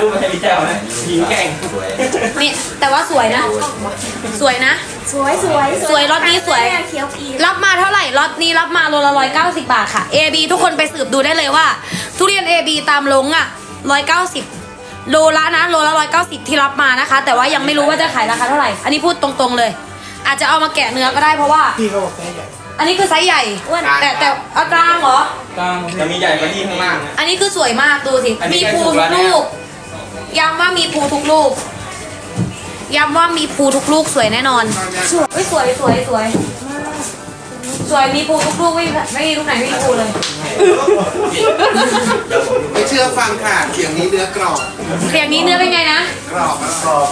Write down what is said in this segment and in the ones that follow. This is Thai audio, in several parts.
รูปมาให้พี่แจ้วนะยิงแก่งสวยนี่แต่ว่าสวยนะ สวยนะ สวยสวยสวยรถนี้สวย เขียวอีรับมาเท่าไหร่ล็อตนี้รับมาโลละร้อยเก้าสิบาทค่ะ AB ทุกคนไปสืบดูได้เลยว่า ทุเรียน AB ตามลงอะร้อยเก้าสิบโลละนะโลละร้อยเก้าสิบที่รับมานะคะ แต่ว่ายังไม่รู้ว่าจะขายราคาเท่าไหร่ อันนี้พูดตรงๆเลย อาจจะเอามาแกะเนื้อก็ได้เพราะว่า พี่ก็บอกแค่ใหญ่อันนี้คือไซส์ใหญ่อ้วนแต่แต่เอากลางเหรอ กลางจะมีใหญ่กว่านี้ข้างล่างนะ อันนี้คือสวยมากดูสิ อันนี้มีใกล้ภูสุดทุแล้กวเนี่ยลูก ย้ำว่ามีภูทุกลูก ย้ำว่ามีภูทุกลูกสวยแน่นอน สวยสวยสวยสวย สวยมีภูทุกลูกไม่ไม่มีลูกไหนไม่มีภูเลย ไม่เชื่อฟังค่ะเสียงนี้เนื้อกรอบเสียงนี้เนื้อเป็นไงนะ กรอบกรอบ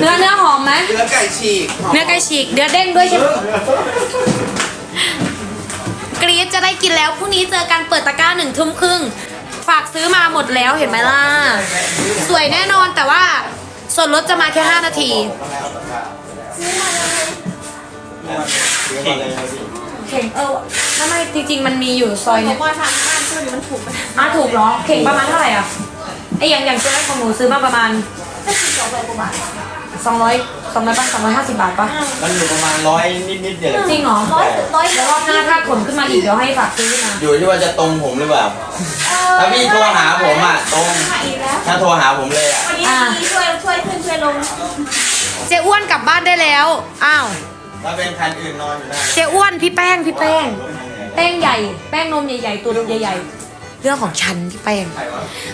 เนื้อเนื้อหอมไหม เนื้อไก่ฉีกหอมเนื้อไก่ฉีก เนื้อเด้งด้วยใช่ไหมกรีดจะได้กินแล้วพรุ่งนี้เจอกันเปิดตะกร้าหนึ่งทุ่มครึ่ง ฝากซื้อมาหมดแล้วเห็นไหมล่ะ สวยแน่นอนแต่ว่าส่วนลดจะมาแค่ 5 นาที เข่งเออทำไมจริง ๆ มันมีอยู่ซอยบอเนี่กยว่าทางบ้านเพื่อนมันถูกไหมอะถูกเหรอ เข่งประมาณเท่าไหร่อะไอ้อย่างอย่างเจ้าของหนูซื้อมาประมาณก็คือสองร้อยกว่าบาท200 200ป่ะ250บาทป่ะมันอยู่ประมาณร้อยนิดๆเดียวจริงเหรอร้อยร้อยเดี๋ยวรอบหน้าถ้าขนขึ้นมาอีกเดี๋ยวให้ฝากซื้อมาอยู่ที่ว่าจะตรงผมหรือเปล่า ถ้าพี่โทรหาผมอะตรงมาอีกแล้วถ้าโทรหาผมเลยอะวันนี้มีช่วยช่วยขึ้นช่วยลงเจ๊อ้วนกลับบ้านได้แล้ว อ้าว ถ้าเป็นคันอื่นนอนอยู่ได้เจ๊อ้วนพี่แป้งพี่แป้ง แป้งใหญ่ แป้งนมใหญ่ๆตัวใหญ่ๆ เรื่องของฉันพี่แป้ง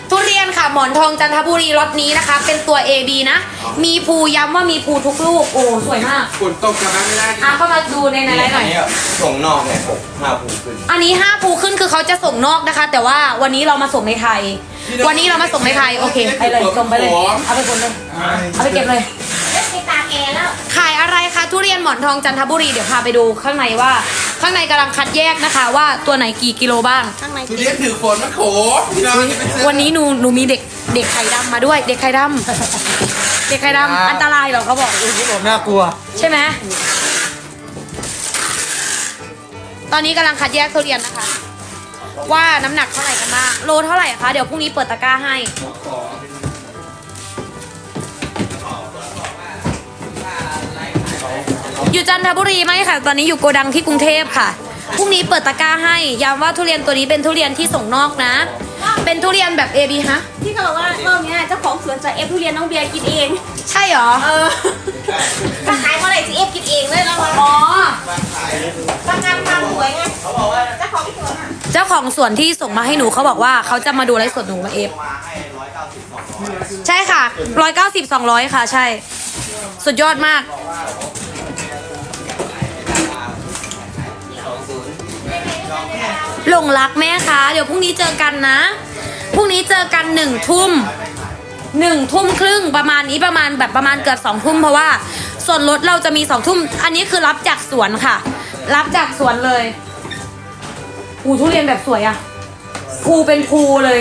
ทุเรียนค่ะหมอนทองจันทบุรีรถนี้นะคะ เป็นตัว AB นะ มีภูย้ำว่ามีภูทุกลูก โอ้สวยมากฝนตกกลับบ้านไม่ได้อะเข้ามาดูในในไลน์หน่อยนี้ส่งนอกเนี่ยหกห้าภูขึ้น อันนี้5ภูขึ้นคือเขาจะส่งนอกนะคะ แต่ว่าวันนี้เรามาส่งในไทย วันนี้เรามาส่งในไทยโอเคไปเลยส่งไปเลยเอาไปคนเลยเอาไปเก็บเลยไปตากแอร์แล้วขายอะไรคะทุเรียนหมอนทองจันทบุรีเดี๋ยวพาไปดูข้างในว่า ข้างในกำลังคัดแยกนะคะ ว่าตัวไหนกี่กิโลบ้าง ข้างในทุเรียนถือฝนมันโขพี่น้องอย่าไปซื้อวันนี้หนูหนูมีเด็กเด็กไข่ดำมาด้วย เด็กไข่ดำเด็กไข่ดำอันตรายเหรอเขาบอกคุณบอกน่ากลัว ใช่ไหม ตอนนี้กำลังคัดแยกทุเรียนนะคะ ว่าน้ำหนักเท่าไหร่กันบ้าง โลเท่าไหร่คะ เดี๋ยวพรุ่งนี้เปิดตะกร้าให้อ ยู่จันทบุรีไหมค่ะ ตอนนี้อยู่โกดังที่กรุงเทพค่ะ พรุ่งนี้เปิดตะกร้าให้ ย้ำว่าทุเรียนตัวนี้เป็นทุเรียนที่ส่งนอกนะ เป็นทุเรียนแบบ AB ฮะ ที่เขาบอกว่ารอบเนี้ยเจ้าของสวนจะเอฟทุเรียนน้องเบียร์กินเอง ใช่เหรอ เออถ้าขายเมื่อไหร่จะเอฟกินเองเลยแล้วมันอ๋อบางงานความสวยไงเจ้าของสวนอะเจ้าของสวนที่ส่งมาให้หนูเขาบอกว่าเขาจะมาดูไลฟ์สดหนูมาเอฟมาให้ร้อยเก้าสิบสองร้อยใช่ค่ะร้อยเก้าสิบสองร้อยค่ะ ใช่ สุดยอดมาก หลงรักแม่คะ เดี๋ยวพรุ่งนี้เจอกันนะ พรุ่งนี้เจอกันหนึ่งทุ่มหนึ่งทุ่มครึ่งประมาณนี้ประมาณแบบประมาณเกือบสองทุ่มเพราะว่าส่วนลดเราจะมีสองทุ่ม อันนี้คือรับจากสวนค่ะ รับจากสวนเลยอูทุเรียนแบบสวยอะภูเป็นภูเลย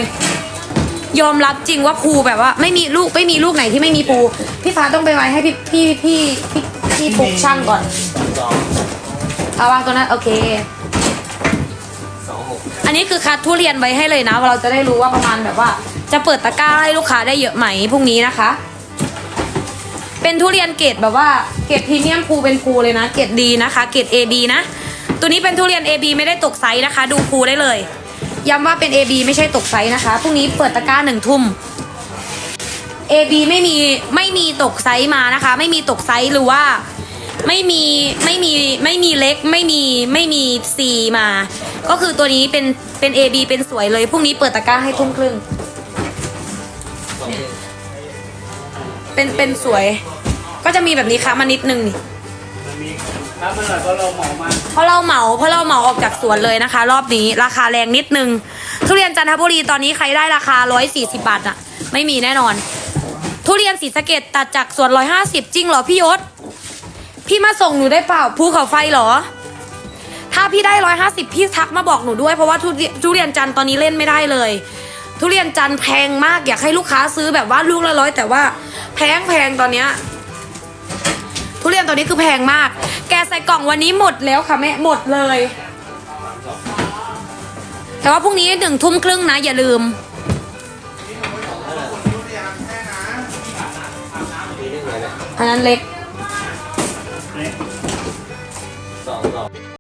ยอมรับจริงว่าภูแบบว่า ไม่มีลูกไม่มีลูกไหนที่ไม่มีภูพี่ฟ้าต้องไปไว้ให้พี่พี่พี่พี่พี่ปลุกช่างก่อนเอาวางตรงนั้นโอเค อันนี้คือคัดทุเรียนไว้ให้เลยนะว่าเราจะได้รู้ว่าประมาณแบบว่า จะเปิดตะกร้าให้ลูกค้าได้เยอะไหมพรุ่งนี้นะคะ เป็นทุเรียนเกรดแบบว่าเกรดพรีเมียมภูเป็นภูเลยนะ เกรดดีนะคะเกรด AB นะ ตัวนี้เป็นทุเรียน AB ไม่ได้ตกไซส์นะคะ ดูภูได้เลยย้ำว่าเป็น AB ไม่ใช่ตกไซส์นะคะพรุ่งนี้เปิดตะกร้าหนึ่งทุ่ม AB ไม่มีไม่มีตกไซส์มานะคะ ไม่มีตกไซส์หรือว่า ไม่มีไม่มีไม่มีเล็กไม่มีไม่มี C มา ก็คือตัวนี้เป็นเป็น AB เป็นสวยเลยพรุ่งนี้เปิดตะกร้าให้ทุ่มครึ่งเนี่ยเป็นเป็นสวย ก็จะมีแบบนี้ค่ะมานิดนึงนี่ครับมันหน่อยเพราะเราหมอมาเพราะเราเหมาเพราะเราเหมาออกจากสวนเลยนะคะ รอบนี้ราคาแรงนิดนึง ทุเรียนจันทบุรีตอนนี้ใครได้ราคา 140 บาทอะไม่มีแน่นอน ทุเรียนศรีสะเกดตัดจากสวน 150 จริงเหรอพี่ยศ พี่มาส่งหนูได้เปล่าภูเขาไฟเหรอ ถ้าพี่ได้150พี่ทักมาบอกหนูด้วยเพราะว่าทุเรียนทุเรียนจันทร์ตอนนี้เล่นไม่ได้เลย ทุเรียนจันทร์แพงมากอยากให้ลูกค้าซื้อแบบว่าลูกละร้อยแต่ว่าแพงแพงตอนเนี้ยทุเรียนตัวนี้คือแพงมาก แกใส่กล่องวันนี้หมดแล้วค่ะแม่หมดเลย แต่ว่าพรุ่งนี้หนึ่งทุ่มครึ่งนะอย่าลืมแค่เนี่ยอันนั้นเล็ก